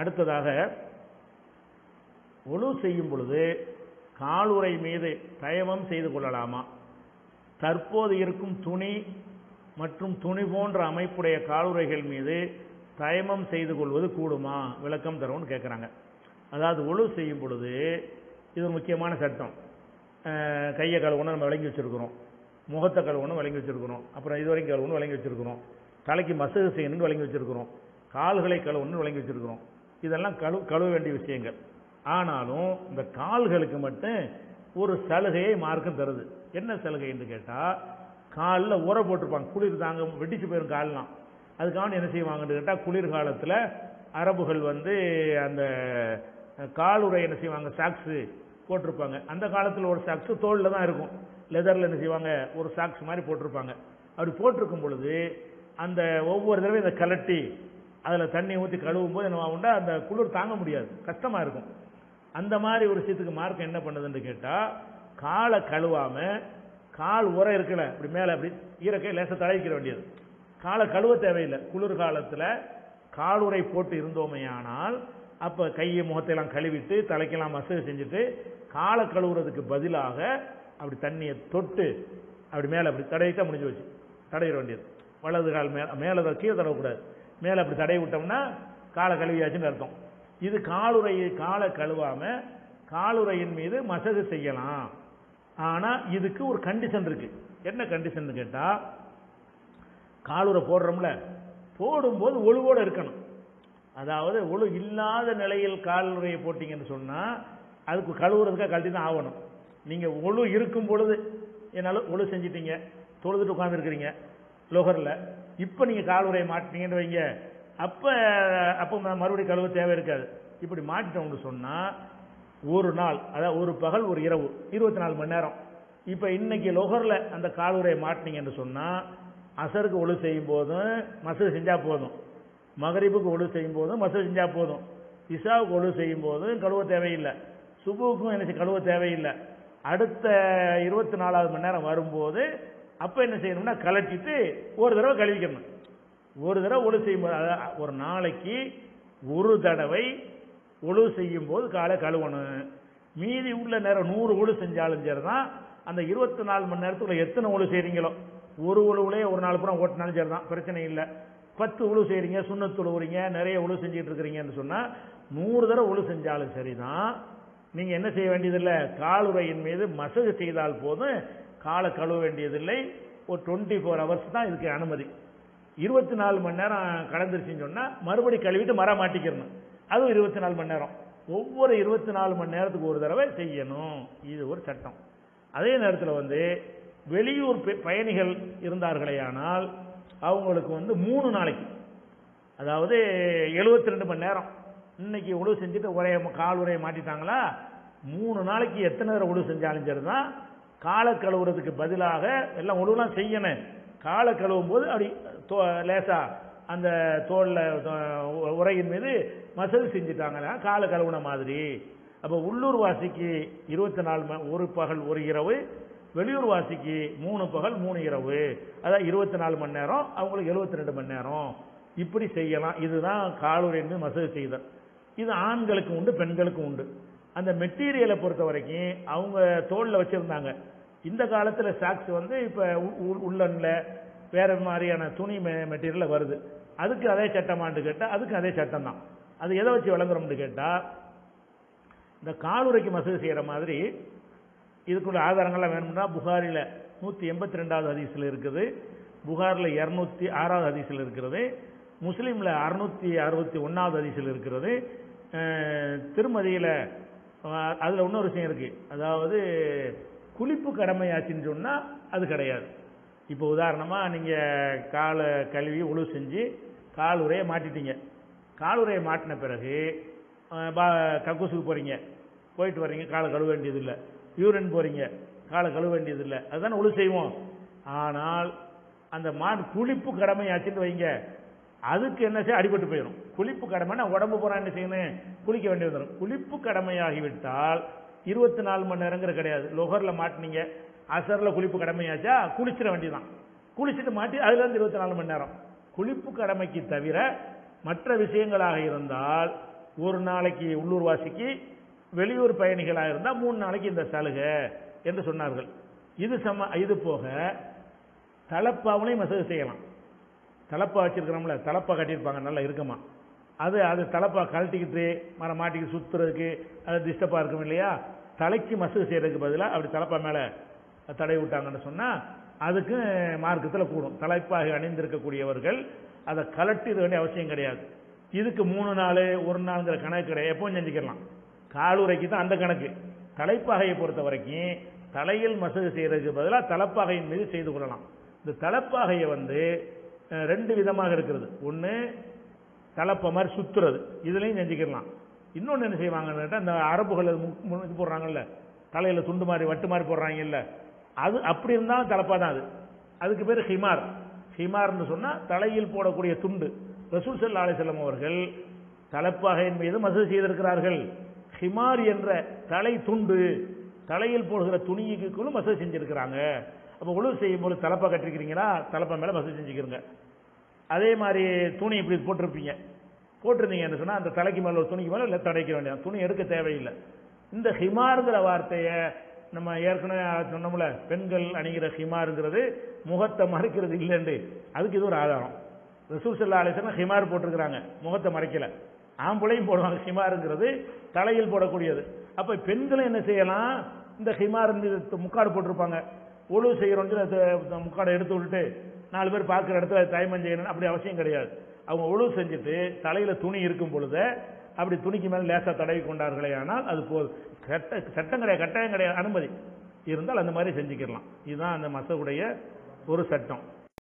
அடுத்ததாக ஒழு செய்யும் பொழுது காலுரை மீது தயமம் செய்து கொள்ளலாமா? தற்போது இருக்கும் துணி மற்றும் துணி போன்ற அமைப்புடைய காலுரைகள் மீது தயமம் செய்து கொள்வது கூடுமா? விளக்கம் தரும்னு கேட்குறாங்க அதாவது ஒழு செய்யும் பொழுது இது முக்கியமான சட்டம். கையை கழுவணும் நம்ம விளங்கி வச்சிருக்கிறோம். முகத்தை கழுவணும் விளங்கி வச்சிருக்கிறோம். அப்புறம் இதுவரைக்கும் கழுவுன்னு விளங்கி வச்சிருக்கிறோம். தலைக்கு மசகு செய்யணும்னு விளங்கி வச்சிருக்கிறோம். கால்களை கழுவுன்னு விளங்கி வச்சுருக்கிறோம். இதெல்லாம் கழு கழுவ வேண்டிய விஷயங்கள். ஆனாலும் இந்த கால்களுக்கு மட்டும் ஒரு சலுகையை மார்க்கம் தருது. என்ன சலுகை என்று கேட்டால் காலில் உர போட்டிருப்பாங்க. குளிர் தாங்க வெட்டிச்சு போயிடும் கால்லாம். அதுக்காக என்ன செய்வாங்கன்னு கேட்டால் குளிர்காலத்தில் அரபுகள் வந்து அந்த காலுறை என்ன செய்வாங்க சாக்ஸு போட்டிருப்பாங்க. அந்த காலத்தில் ஒரு சாக்ஸு தோளில் தான் இருக்கும். லெதரில் என்ன செய்வாங்க ஒரு சாக்ஸ் மாதிரி போட்டிருப்பாங்க. அப்படி போட்டிருக்கும் பொழுது அந்த ஒவ்வொரு தடவை இந்த கலட்டி அதில் தண்ணியை ஊற்றி கழுவும் போது என்ன ஆகும்னா அந்த குளிர் தாங்க முடியாது. கஷ்டமாக இருக்கும். அந்த மாதிரி ஒரு விஷயத்துக்கு மார்க்கம் என்ன பண்ணுதுன்னு கேட்டால் காலை கழுவாமல் கால் உரை இருக்கல இப்படி மேலே அப்படி ஈரக்கை லேசாக தடவிக்கிற வேண்டியது. காலை கழுவ தேவையில்லை. குளிர் காலத்தில் காலுறை போட்டு இருந்தோமையானால் அப்போ கையை முகத்தையெல்லாம் கழுவிட்டு தலைக்கெல்லாம் மசேஜ் செஞ்சுட்டு காலை கழுவுறதுக்கு பதிலாக அப்படி தண்ணியை தொட்டு அப்படி மேலே அப்படி தடையிட்டா முடிஞ்சு வச்சு தடையிட வேண்டியது. வலது கால் மேலே மேலே கீழே தடவக்கூடாது. மேலே அப்படி தடை விட்டோம்னா காலை கழுவியாச்சுன்னு அர்த்தம். இது காலுறையை காலை கழுவாமல் காலுறையின் மீது மசகு செய்யலாம். ஆனால் இதுக்கு ஒரு கண்டிஷன் இருக்கு. என்ன கண்டிஷன் கேட்டால் காலுறை போடுறோம்ல போடும்போது ஒழுவோடு இருக்கணும். அதாவது ஒழு இல்லாத நிலையில் காலுறையை போட்டிங்கன்னு சொன்னால் அதுக்கு கழுவுறதுக்காக கழட்டி தான் ஆகணும். நீங்கள் ஒழு இருக்கும் பொழுது என்னால் ஒழு செஞ்சிட்டீங்க தொழுதுட்டு உட்காந்துருக்குறீங்க லோகரில் இப்போ நீங்க காலுறையை மாட்டினீங்கன்னு வைங்க. அப்போ அப்போ மறுபடியும் கழுவ தேவை இருக்காது. இப்படி மாட்டிட்டோம்னு சொன்னால் ஒரு நாள் அதாவது ஒரு பகல் ஒரு இரவு இருபத்தி நாலு மணி நேரம். இப்போ இன்னைக்கு லோகரில் அந்த காலுறையை மாட்டினீங்கன்னு சொன்னால் அசருக்கு ஒழு செய்யும் போதும் மசூது செஞ்சால் போதும். மகரிபுக்கு ஒழு செய்யும் போதும் மசூது செஞ்சால் போதும். இசாவுக்கு ஒழு செய்யும் போதும் கழுவ தேவையில்லை. சுபுவுக்கும் என்ன கழுவ தேவையில்லை. அடுத்த இருபத்தி நாலாவது மணி நேரம் வரும்போது அப்போ என்ன செய்யணும்னா கலட்டிட்டு ஒரு தடவை கழுவிக்கணும். ஒரு தடவை ஒழு செய்யும்போது ஒரு நாளைக்கு ஒரு தடவை ஒழு செய்யும்போது காலை கழுவணும். மீதி உள்ள நேரம் நூறு ஒழு செஞ்சாலும் சரி தான் அந்த இருபத்தி நாலு மணி நேரத்துக்குள்ள எத்தனை ஒழு செய்கிறீங்களோ ஒரு உழுவுலே ஒரு நாள் புறம் ஓட்டினாலும் சரி தான் பிரச்சனை இல்லை. பத்து உழு செய்கிறீங்க சுண்ணத்து உழுவுறீங்க நிறைய உழு செஞ்சுட்டு இருக்கிறீங்கன்னு சொன்னால் நூறு தடவை உழு செஞ்சாலும் சரி தான் நீங்கள் என்ன செய்ய வேண்டியதில்லை காலுறையின் மீது மசகு செய்தால் போதும் காலை கழுவ வேண்டியதில்லை. ஒரு டுவெண்ட்டி ஃபோர் ஹவர்ஸ் தான் இதுக்கு அனுமதி. இருபத்தி நாலு மணி நேரம் கடந்துருச்சுன்னு சொன்னால் மறுபடி கழுவிட்டு மர மாட்டிக்கிறணும். அதுவும் இருபத்தி நாலு மணி நேரம். ஒவ்வொரு இருபத்தி நாலு மணி நேரத்துக்கு ஒரு தடவை செய்யணும். இது ஒரு சட்டம். அதே நேரத்தில் வந்து வெளியூர் பயணிகள் பயணிகள் இருந்தார்களேயானால் அவங்களுக்கு வந்து மூணு நாளைக்கு. அதாவது 72 ரெண்டு மணி நேரம். இன்னைக்கு உழவு செஞ்சுட்டு ஒரே கால் உரையை மாட்டிட்டாங்களா? மூணு நாளைக்கு எத்தனை நேரம் உழவு செஞ்சாலும் சரி தான் காலை கழுவுறதுக்கு பதிலாக எல்லாம் ஒழுங்கெலாம் செய்யணும். காலை கழுவும் போது அப்படி தோ லேசாக அந்த தோலில் உரையின் மீது மசல் செஞ்சுட்டாங்கன்னா காலை கழுவுன மாதிரி. அப்போ உள்ளூர் வாசிக்கு இருபத்தி நாலு ம- ஒரு பகல் ஒரு இரவு. வெளியூர் வாசிக்கு மூணு பகல் மூணு இரவு. அதான் இருபத்தி நாலு மணி நேரம் அவங்களுக்கு 72 ரெண்டு மணி நேரம். இப்படி செய்யலாம். இதுதான் காலுரைன்னு மசகு செய்தல். இது ஆண்களுக்கு உண்டு பெண்களுக்கும் உண்டு. அந்த மெட்டீரியலை பொறுத்த வரைக்கும் அவங்க தோளில் வச்சுருந்தாங்க. இந்த காலத்தில் சாக்ஸ் வந்து இப்போ உ- உ- வேற மாதிரியான துணி மெ மெட்டீரியலில் வருது. அதுக்கு அதே சட்டமான்னு கேட்டால் அதுக்கு அதே சட்டம் தான். அது எதை வச்சு விளங்குறோம்னு கேட்டால் இந்த காலுரைக்கு மசூதி செய்கிற மாதிரி இதுக்குள்ள ஆதாரங்கள்லாம் வேணும்னா புகாரில் நூற்றி எண்பத்தி ரெண்டாவது ஹதீஸில் இருக்குது புகாரில் இரநூத்தி ஆறாவது ஹதீஸில் இருக்கிறது முஸ்லீமில் அறுநூற்றி அறுபத்தி ஒன்றாவது ஹதீஸில் இருக்கிறது திருமதியில் அதில் இன்னொரு விஷயம் இருக்குது அதாவது குளிப்பு கடமையாச்சுன்னு சொன்னால் அது கிடையாது. இப்போ உதாரணமாக நீங்கள் காலை கழுவி உழு செஞ்சு கால் உரையை மாட்டிட்டீங்க. கால் உரையை மாட்டின பிறகு பா- கக்கூசுக்கு போகிறீங்க போயிட்டு வர்றீங்க காலை கழுவ வேண்டியதில்லை. யூரின் போகிறீங்க காலை கழுவ வேண்டியதில்லை. அதுதானே உழு செய்வோம். ஆனால் அந்த மா குளிப்பு கடமையாச்சுன்னு வைங்க. அதுக்கு என்ன செய்ய அடிபட்டு போயிடும். குளிப்பு கடமைன்னா உடம்பு பூரா என்ன செய்யணும்? குளிக்க வேண்டிய வந்துடும். குளிப்பு கடமையாகிவிட்டால் இருபத்தி நாலு மணி நேரங்கிற கிடையாது. லொஹரில் மாட்டினீங்க அசரில் குளிப்பு கடமையாச்சா? குளிச்சிட வேண்டியதான் குளிச்சுட்டு மாட்டி அதுலேருந்து இருபத்தி நாலு மணி நேரம். குளிப்பு கடமைக்கு தவிர மற்ற விஷயங்களாக இருந்தால் ஒரு நாளைக்கு உள்ளூர் வாசிக்கு வெளியூர் பயணிகளாக இருந்தால் மூணு நாளைக்கு இந்த சலுகை என்று சொன்னார்கள். இது சம இது போக தலப்பாவனையும் மசகு செய்யலாம். தலப்பா வச்சிருக்கிறோம்ல தலப்பா கட்டியிருப்பாங்க நல்லா இருக்குமா? அது அது தலப்பா கழட்டிக்கிட்டு மரம் மாட்டிக்கிட்டு சுற்றுறதுக்கு அது டிஸ்டர்பாக இருக்கும் இல்லையா? தலைக்கு மசகு செய்யறதுக்கு பதிலாக அப்படி தலப்பா மேலே தடை விட்டாங்கன்னு சொன்னால் அதுக்கு மார்க்கத்தில் கூடும். தலைப்பாக அணிந்திருக்கக்கூடியவர்கள் அதை கலட்டிட வேண்டிய அவசியம் கிடையாது. இதுக்கு மூணு நாள் ஒரு நாளுங்கிற கணக்கு கிடையாது. எப்பவும் செஞ்சுக்கலாம் காலுரைக்கு தான் அந்த கணக்கு. தலைப்பாகையை பொறுத்த வரைக்கும் தலையில் மசகு செய்கிறதுக்கு பதிலாக தலப்பாகையின் மீது செய்து கொள்ளலாம். இந்த தலப்பாகையை வந்து ரெண்டு விதமாக இருக்கிறது. ஒன்று தலப்பை மாதிரி சுத்துறது. இதுலையும் செஞ்சுக்கிடலாம் இன்னொன்று என்ன செய்வாங்கன்னு கேட்டால் இந்த அரபுகள் மு- இது போடுறாங்கல்ல தலையில் துண்டு மாதிரி வட்டு மாதிரி போடுறாங்கல்ல அது அப்படி இருந்தாலும் தலைப்பாக தான் அது. அதுக்கு பேர் ஹிமார். ஹிமார்னு சொன்னால் தலையில் போடக்கூடிய துண்டு. ரசூல் சல்லா அலிசல்லம் அவர்கள் தலைப்பாகையின் மீது மசூது செய்திருக்கிறார்கள். ஹிமார் என்ற தலை துண்டு தலையில் போடுகிற துணிக்குள்ளும் மசூது செஞ்சிருக்கிறாங்க. அப்போ உழவு செய்யும் போது தலப்பா கட்டிருக்கிறீங்களா தலப்பா மேலே மசூது செஞ்சுக்கிறங்க அதே மாதிரி துணி இப்படி போட்டிருப்பீங்க. போட்டிருந்தீங்கன்னு சொன்னால் அந்த தலைக்கு மேலே ஒரு துணிக்கு மேலே இல்லை தடைக்க வேண்டியது துணி எடுக்க தேவையில்லை. இந்த ஹிமாருங்கிற வார்த்தையை நம்ம ஏற்கனவே சொன்னோம்ல பெண்கள் அணிகிற ஹிமாருங்கிறது முகத்தை மறைக்கிறது இல்லைண்டு. அதுக்கு இது ஒரு ஆதாரம். ரசூல் சல்லா அலிஸ்லாம் ஹிமார் போட்டிருக்கிறாங்க முகத்தை மறைக்கல. ஆம்பளையும் போடுவாங்க ஹிமாருங்கிறது தலையில் போடக்கூடியது. அப்போ பெண்களும் என்ன செய்யலாம்? இந்த ஹிமார் முக்காடு போட்டிருப்பாங்க. ஒழு செய்கிறோன்னு முக்காடை எடுத்து விட்டுட்டு நாலு பேர் பார்க்குற இடத்துல தயமம் செய்யணும் அப்படி அவசியம் கிடையாது. அவங்க ஒழு செஞ்சுட்டு தலையில் துணி இருக்கும் பொழுது அப்படி துணிக்கு மேலே லேசாக தடவி கொண்டார்களே ஆனால் அது போது சட்ட சட்டம் கிடையாது கட்டாயம் கிடையாது அனுமதி. இருந்தால் அந்த மாதிரி செஞ்சுக்கிடலாம். இதுதான் அந்த மசகுடைய ஒரு சட்டம்.